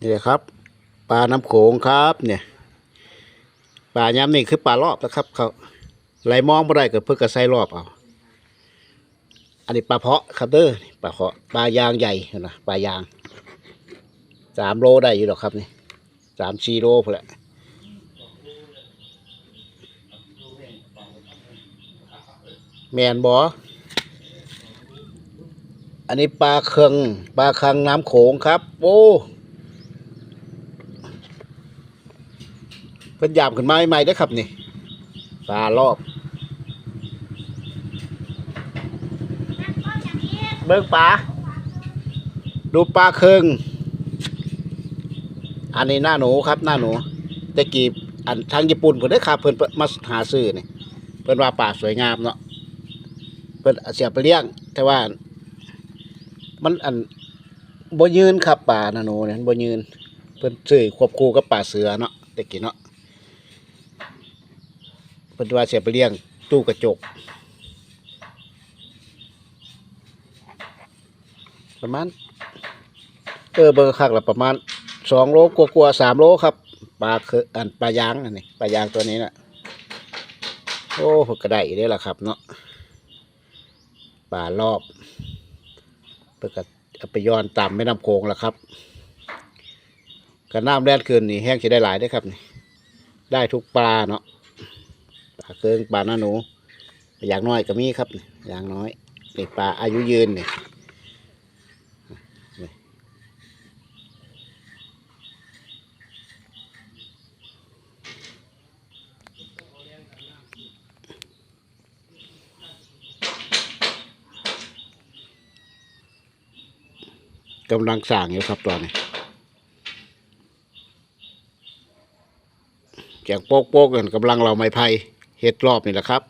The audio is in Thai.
นี่แหละครับ ปลาน้ำโขงครับ เนี่ยปลาย้ำนี่คือปลารอบนะครับเขาไหลมองไม่ได้ก็เพื่อกระไซรอบเอาอันนี้ปลาเพาะครับเด้อปลาเพาะปลายางใหญ่นะปลายางสามโลได้อยู่หรอกครับนี่สามสี่โลพอแหละแมนบออันนี้ปลาเคืองปลาคังน้ำโขงครับ โอ้ เพิ่นยามขึ้นมาใหม่ๆได้ครับนี่ปลารอบ เบิ่งปลาดูปลาเคืองอันนี้หน้าหนูครับหน้าหนูแต่กี้อันทางญี่ปุ่นเพิ่นได้ครับเพิ่นมาหาซื้อนี่เพิ่นว่าปลาสวยงามเนาะเพิ่นเสียไปเลี้ยง แต่ว่า มันอันบ่ยืนครับปลาหน้าหนูเนี่ยบ่ยืน เพิ่นซื้อควบคู่กับปลาเสือเนาะแต่กี้เนาะ พิ่นว่าเสียไปเลี้ยงตู้กระจก ประมาณเออเบอร์คักละประมาณสองโลกลัวๆสามโลครับปลาคืออันปลายางอันนี้ปลายางตัวนี้น่ะโอ้ก็ได้อีกได้ละครับเนาะปลารอบเพื่อก็เอาไปย้อนตามแม่น้ำโขงละครับกระน้ำแร่คืนนี่แห้งจะได้หลายได้ครับนี่ได้ทุกปลาเนาะ ปลาเกิงปลาหน้าหนู อย่างน้อยก็มีครับ อย่างน้อยนี่ปลาอายุยืนเนี่ยกำลังสั่งอยู่ครับตอนนี้แจงโป๊กโป๊กกันกำลังเราไม้ไผ่ เฮ็ดรอบนี่แหละครับ